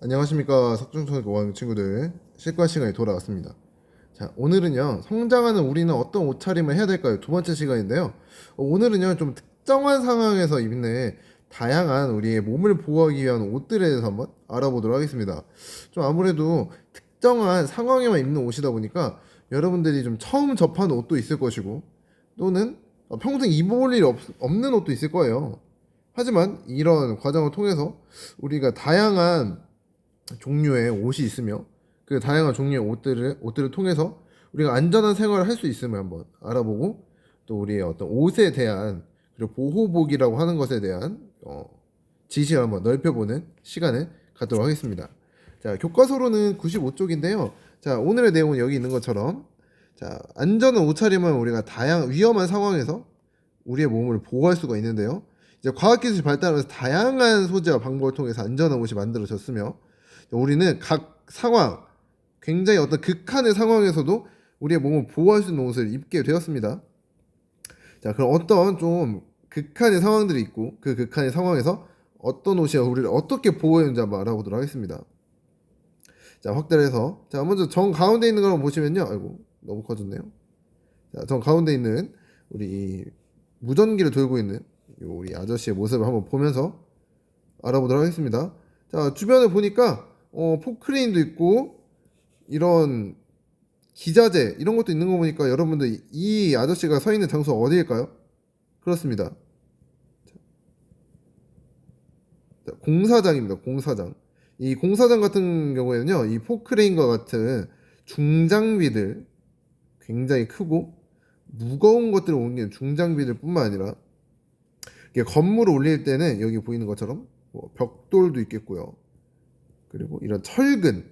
안녕하십니까 석중초등학교 5학년 친구들. 실과 시간이 돌아왔습니다. 자 오늘은요 성장하는 우리는 어떤 옷차림을 해야 될까요? 두 번째 시간인데요. 어, 오늘은요 좀 특정한 상황에서 입는 다양한 우리의 몸을 보호하기 위한 옷들에 대해서 한번 알아보도록 하겠습니다. 좀 아무래도 특정한 상황에만 입는 옷이다 보니까 여러분들이 좀 처음 접하는 옷도 있을 것이고 또는 어, 평생 입어볼 일이 없, 없는 옷도 있을 거예요. 하지만 이런 과정을 통해서 우리가 다양한 종류의 옷이 있으며 그 다양한 종류의 옷들을 옷들을 통해서 우리가 안전한 생활을 할 수 있음을 한번 알아보고 또 우리의 어떤 옷에 대한 그리고 보호복이라고 하는 것에 대한 어, 지식을 한번 넓혀보는 시간을 갖도록 하겠습니다. 자 교과서로는 95쪽인데요. 자 오늘의 내용은 여기 있는 것처럼 자 안전한 옷차림은 우리가 다양 위험한 상황에서 우리의 몸을 보호할 수가 있는데요. 이제 과학기술이 발달하면서 다양한 소재와 방법을 통해서 안전한 옷이 만들어졌으며 우리는 각 상황, 굉장히 어떤 극한의 상황에서도 우리의 몸을 보호할 수 있는 옷을 입게 되었습니다. 자, 그럼 어떤 좀 극한의 상황들이 있고 그 극한의 상황에서 어떤 옷이 우리를 어떻게 보호했는지 한번 알아보도록 하겠습니다. 자, 확대를 해서 자, 먼저 정 가운데 있는 걸 한번 보시면요. 아이고, 너무 커졌네요. 자, 정 가운데 있는 우리 이 무전기를 들고 있는 요 우리 아저씨의 모습을 한번 보면서 알아보도록 하겠습니다. 자, 주변을 보니까 어, 포크레인도 있고 이런 기자재 이런 것도 있는 거 보니까 여러분들 이 아저씨가 서 있는 장소가 어디일까요? 그렇습니다. 자, 공사장입니다. 공사장. 이 공사장 같은 경우에는요, 이 포크레인과 같은 중장비들 굉장히 크고 무거운 것들을 옮기는 중장비들 뿐만 아니라 건물을 올릴 때는 여기 보이는 것처럼 뭐 벽돌도 있겠고요. 그리고 이런 철근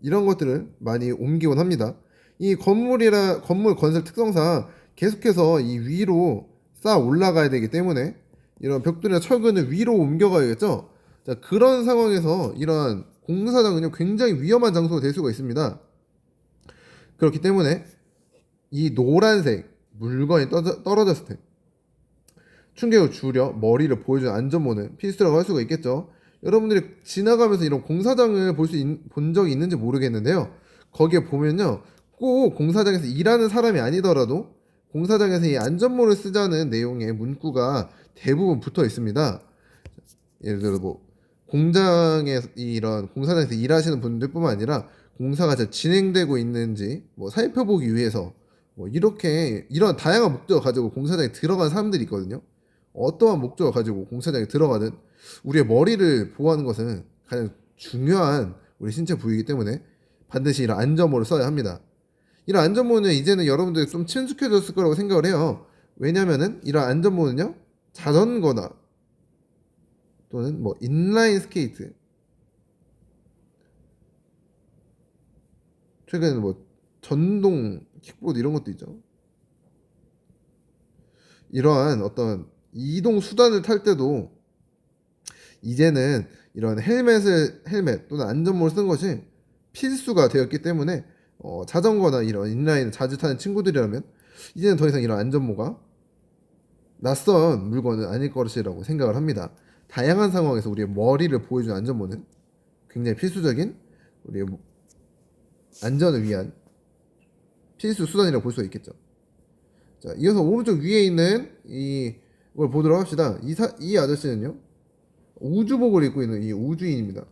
이런 것들을 많이 옮기곤 합니다. 이 건물이라 건물 건설 특성상 계속해서 이 위로 쌓아 올라가야 되기 때문에 이런 벽돌이나 철근을 위로 옮겨가야겠죠. 자 그런 상황에서 이러한 공사장은요 굉장히 위험한 장소가 될 수가 있습니다. 그렇기 때문에 이 노란색 물건이 떠- 떨어졌을 때 충격을 줄여 머리를 보여주는 안전모는 필수라고 할 수가 있겠죠. 여러분들이 지나가면서 이런 공사장을 볼 수 본 적이 있는지 모르겠는데요. 거기에 보면요. 꼭 공사장에서 일하는 사람이 아니더라도 공사장에서 이 안전모를 쓰자는 내용의 문구가 대부분 붙어 있습니다. 예를 들어 뭐 공장에 이런 공사장에서 일하시는 분들뿐만 아니라 공사가 잘 진행되고 있는지 뭐 살펴보기 위해서 뭐 이렇게 이런 다양한 목적을 가지고 공사장에 들어간 사람들이 있거든요. 어떠한 목적을 가지고 공사장에 들어가든 우리의 머리를 보호하는 것은 가장 중요한 우리 신체 부위이기 때문에 반드시 이런 안전모를 써야 합니다. 이런 안전모는 이제는 여러분들이 좀 친숙해졌을 거라고 생각을 해요. 왜냐면은 이런 안전모는요 자전거나 또는 뭐 인라인 스케이트 최근에는 뭐 전동 킥보드 이런 것도 있죠. 이러한 어떤 이동 수단을 탈 때도 이제는 이런 헬멧을 헬멧 또는 안전모를 쓴 것이 필수가 되었기 때문에 어, 자전거나 이런 인라인을 자주 타는 친구들이라면 이제는 더 이상 이런 안전모가 낯선 물건은 아닐 것이라고 생각을 합니다. 다양한 상황에서 우리의 머리를 보여주는 안전모는 굉장히 필수적인 우리의 안전을 위한 필수 수단이라고 볼 수가 있겠죠. 자, 이어서 오른쪽 위에 있는 이 걸 보도록 합시다. 이, 사, 이 아저씨는요, 우주복을 입고 있는 이 우주인입니다.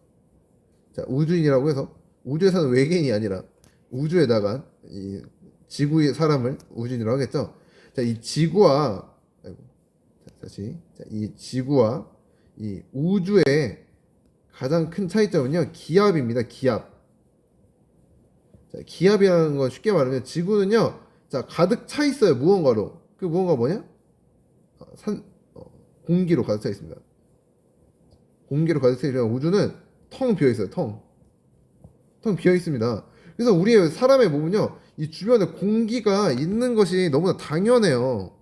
자, 우주인이라고 해서 우주에 사는 외계인이 아니라 우주에 나간 이 지구의 사람을 우주인이라고 하겠죠. 자, 이 지구와 아이고, 자, 다시 자, 이 지구와 이 우주의 가장 큰 차이점은요, 기압입니다. 기압. 자, 기압이라는 건 쉽게 말하면 지구는요, 자 가득 차 있어요 무언가로. 그 무언가 뭐냐? 어, 산 어, 공기로 가득 차 있습니다. 공기로 가득 차 있는 우주는 텅 비어 있어요. 텅. 텅 비어 있습니다. 그래서 우리의 사람의 몸은요, 이 주변에 공기가 있는 것이 너무나 당연해요.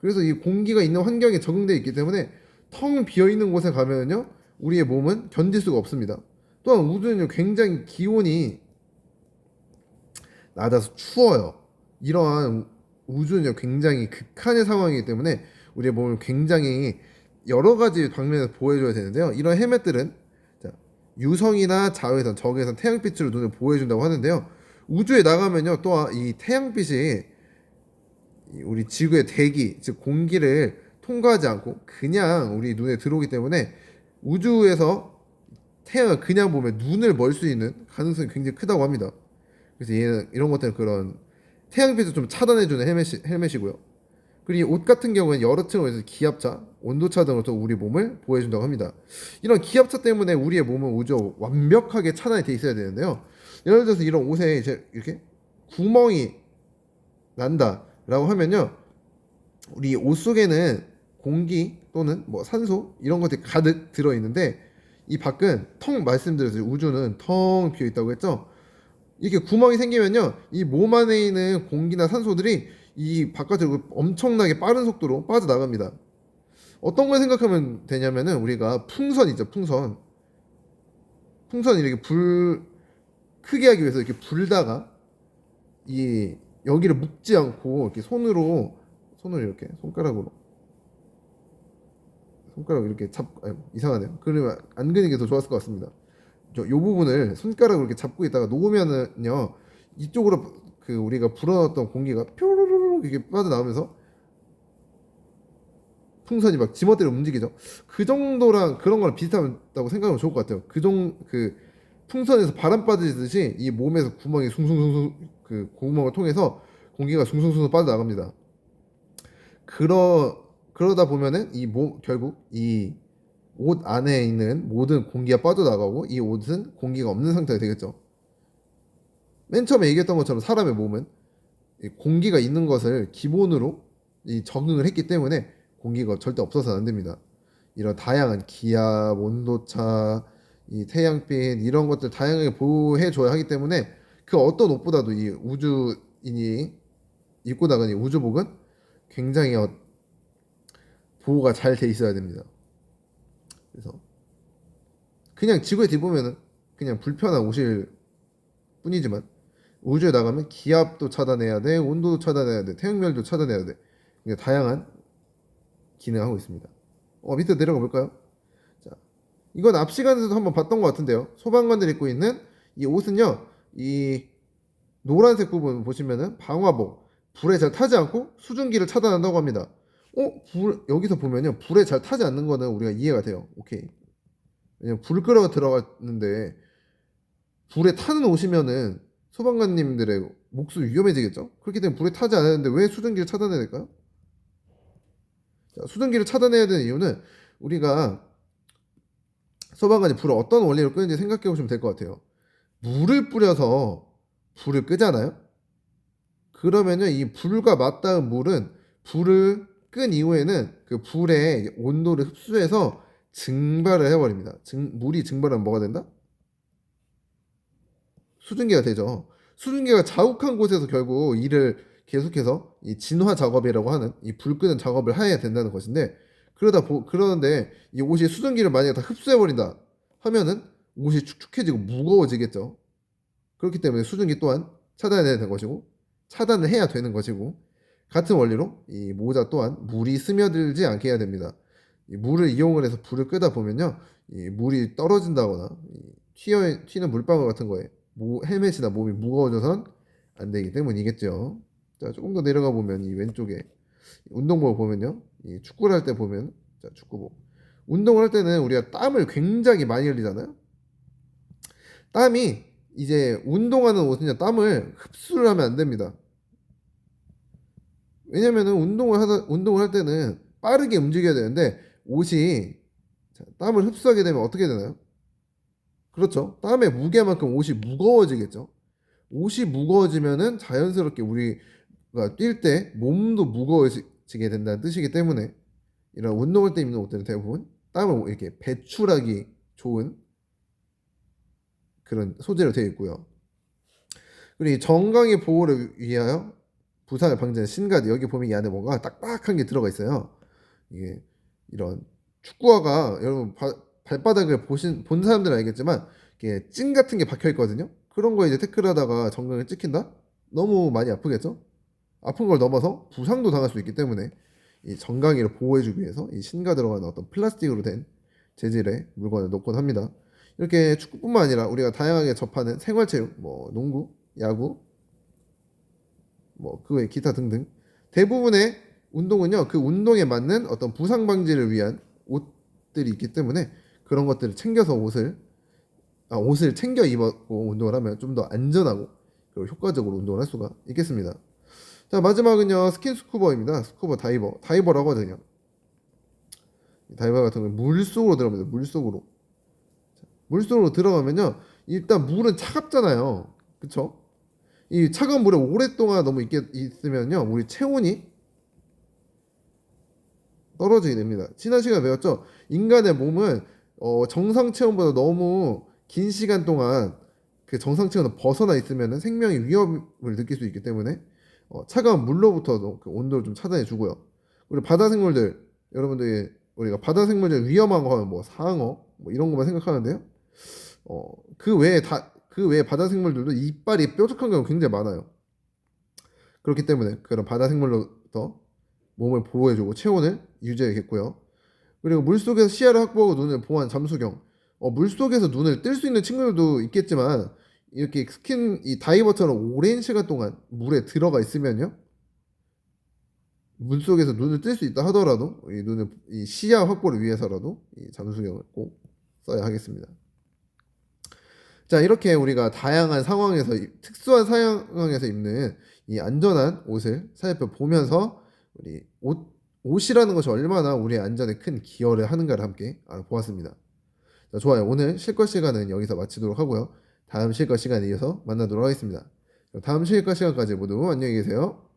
그래서 이 공기가 있는 환경에 적응되어 있기 때문에 텅 비어 있는 곳에 가면요, 우리의 몸은 견딜 수가 없습니다. 또한 우주는 굉장히 기온이 낮아서 추워요. 이러한 우주는 굉장히 극한의 상황이기 때문에 우리의 몸을 굉장히 여러 가지 방면에서 보호해줘야 되는데요. 이런 헬멧들은 자, 유성이나 자외선, 적외선, 태양빛으로 눈을 보호해준다고 하는데요. 우주에 나가면요, 또이 태양빛이 이 우리 지구의 대기, 즉 공기를 통과하지 않고 그냥 우리 눈에 들어오기 때문에 우주에서 태양을 그냥 보면 눈을 멀 수 있는 가능성이 굉장히 크다고 합니다. 그래서 얘는 이런 것들은 그런 태양빛을 좀 차단해주는 헬멧이, 헬멧이고요. 그리고 이 옷 같은 경우는 여러 층을 해서 기압차, 온도차 등으로 또 우리 몸을 보호해준다고 합니다. 이런 기압차 때문에 우리의 몸은 우주 완벽하게 차단이 돼 있어야 되는데요. 예를 들어서 이런 옷에 이제 이렇게 구멍이 난다라고 하면요. 우리 옷 속에는 공기 또는 뭐 산소 이런 것들이 가득 들어 있는데 이 밖은 텅 말씀드렸어요. 우주는 텅 비어 있다고 했죠. 이렇게 구멍이 생기면요, 이 몸 안에 있는 공기나 산소들이 이 바깥으로 엄청나게 빠른 속도로 빠져나갑니다. 어떤 걸 생각하면 되냐면은 우리가 풍선이죠, 풍선. 풍선 이렇게 불 크게 하기 위해서 이렇게 불다가 이 여기를 묶지 않고 이렇게 손으로 손으로 이렇게 손가락으로 손가락 이렇게 잡 아니, 이상하네요. 그러면 안 그는 게 더 좋았을 것 같습니다. 저요 부분을 손가락으로 이렇게 잡고 있다가 놓으면은요 이쪽으로 그 우리가 불어넣었던 공기가 뾰로로 로 이렇게 빠져나오면서 풍선이 막 지멋대로 움직이죠. 그 정도랑 그런 거랑 비슷하다고 생각하면 좋을 것 같아요. 그정그 풍선에서 바람 빠지듯이 이 몸에서 구멍이 숭숭숭숭 그 구멍을 통해서 공기가 숭숭숭 빠져나갑니다. 그러 그러다 보면은 이 몸 결국 이 옷 안에 있는 모든 공기가 빠져나가고 이 옷은 공기가 없는 상태가 되겠죠. 맨 처음에 얘기했던 것처럼 사람의 몸은 이 공기가 있는 것을 기본으로 이 적응을 했기 때문에 공기가 절대 없어서는 안 됩니다. 이런 다양한 기압, 온도차, 이 태양빛 이런 것들 다양하게 보호해 줘야 하기 때문에 그 어떤 옷보다도 이 우주인이 입고 나가는 이 우주복은 굉장히 어- 보호가 잘 돼 있어야 됩니다. 그래서 그냥 지구에 뒤보면은 그냥 불편한 옷일 뿐이지만 우주에 나가면 기압도 차단해야 돼, 온도도 차단해야 돼, 태양열도 차단해야 돼. 그러니까 다양한 기능을 하고 있습니다. 어, 밑에 내려가 볼까요? 자, 이건 앞 시간에서도 한번 봤던 것 같은데요. 소방관들이 입고 있는 이 옷은요, 이 노란색 부분 보시면은 방화복, 불에 잘 타지 않고 수증기를 차단한다고 합니다. 어, 불 여기서 보면요, 불에 잘 타지 않는 거는 우리가 이해가 돼요. 오케이. 왜냐면 불 끄러 들어갔는데 불에 타는 옷이면은 소방관님들의 몫이 위험해지겠죠. 그렇기 때문에 불에 타지 않았는데 왜 수증기를 차단해야 될까요? 자, 수증기를 차단해야 되는 이유는 우리가 소방관이 불을 어떤 원리로 끄는지 생각해 보시면 될 것 같아요. 물을 뿌려서 불을 끄잖아요. 그러면요, 이 불과 맞닿은 물은 불을 끈 이후에는 그 불의 온도를 흡수해서 증발을 해버립니다. 증, 물이 증발하면 뭐가 된다? 수증기가 되죠. 수증기가 자욱한 곳에서 결국 이를 계속해서 이 진화 작업이라고 하는 이 불 끄는 작업을 해야 된다는 것인데 그러다 보, 그러는데 이 옷이 수증기를 만약에 다 흡수해 버린다 하면은 옷이 축축해지고 무거워지겠죠. 그렇기 때문에 수증기 또한 차단해야 되는 것이고 차단을 해야 되는 것이고 같은 원리로 이 모자 또한 물이 스며들지 않게 해야 됩니다. 이 물을 이용을 해서 불을 끄다 보면요, 이 물이 떨어진다거나 이 튀어 튀는 물방울 같은 거에 모, 헬멧이나 몸이 무거워져선 안 되기 때문이겠죠. 자, 조금 더 내려가 보면 이 왼쪽에 운동복을 보면요, 이 축구를 할 때 보면 자 축구복 운동을 할 때는 우리가 땀을 굉장히 많이 흘리잖아요. 땀이 이제 운동하는 옷은요, 땀을 흡수를 하면 안 됩니다. 왜냐면은 운동을 하다 운동을 할 때는 빠르게 움직여야 되는데 옷이 자, 땀을 흡수하게 되면 어떻게 되나요? 그렇죠. 땀의 무게만큼 옷이 무거워지겠죠. 옷이 무거워지면은 자연스럽게 우리가 뛸 때 몸도 무거워지게 된다는 뜻이기 때문에 이런 운동할 때 입는 옷들은 대부분 땀을 이렇게 배출하기 좋은 그런 소재로 되어 있고요. 그리고 이 정강이 보호를 위하여 부상을 방지하는 신가드 여기 보면 이 안에 뭔가 딱딱한 게 들어가 있어요. 이게 이런 축구화가 여러분 바- 발바닥을 보신 본 사람들은 알겠지만 이게 찐 같은 게 박혀 있거든요. 그런 거 이제 태클하다가 정강을 찍힌다? 너무 많이 아프겠죠? 아픈 걸 넘어서 부상도 당할 수 있기 때문에 이 정강이를 보호해주기 위해서 이 신가 들어가는 어떤 플라스틱으로 된 재질의 물건을 넣곤 합니다. 이렇게 축구뿐만 아니라 우리가 다양하게 접하는 생활체육, 뭐 농구, 야구, 뭐 그외 기타 등등 대부분의 운동은요 그 운동에 맞는 어떤 부상 방지를 위한 옷들이 있기 때문에 그런 것들을 챙겨서 옷을 아, 옷을 챙겨 입었고 운동을 하면 좀 더 안전하고 그리고 효과적으로 운동을 할 수가 있겠습니다. 자 마지막은요 스킨 스쿠버입니다. 스쿠버 다이버 다이버라고 하거든요. 이 다이버 같은 경우는 물 속으로 들어갑니다. 물 속으로 물 속으로 들어가면요 일단 물은 차갑잖아요. 그쵸? 이 차가운 물에 오랫동안 너무 있게 있으면요 우리 체온이 떨어지게 됩니다. 지난 시간에 배웠죠? 인간의 몸은 어, 정상 체온보다 너무 긴 시간 동안 그 정상 체온을 벗어나 있으면 생명의 위협을 느낄 수 있기 때문에 어, 차가운 물로부터도 그 온도를 좀 차단해 주고요. 우리 바다 생물들 여러분들이 우리가 바다 생물들 위험한 거 하면 뭐 상어 뭐 이런 것만 생각하는데요. 어, 그 외에 다 그 외에 바다 생물들도 이빨이 뾰족한 경우가 굉장히 많아요. 그렇기 때문에 그런 바다 생물로부터 몸을 보호해주고 체온을 유지하겠고요. 그리고 물속에서 시야를 확보하고 눈을 보호한 잠수경. 어, 물속에서 눈을 뜰 수 있는 친구들도 있겠지만 이렇게 스킨 이 다이버처럼 오랜 시간 동안 물에 들어가 있으면요. 물속에서 눈을 뜰 수 있다 하더라도 이 눈을 이 시야 확보를 위해서라도 이 잠수경을 꼭 써야 하겠습니다. 자 이렇게 우리가 다양한 상황에서 이- 특수한 상황에서 입는 이 안전한 옷을 살펴보면서 우리 옷 옷이라는 것이 얼마나 우리의 안전에 큰 기여를 하는가를 함께 알아보았습니다. 자, 좋아요. 오늘 실컷 시간은 여기서 마치도록 하고요. 다음 실컷 시간에 이어서 만나도록 하겠습니다. 다음 실컷 시간까지 모두 안녕히 계세요.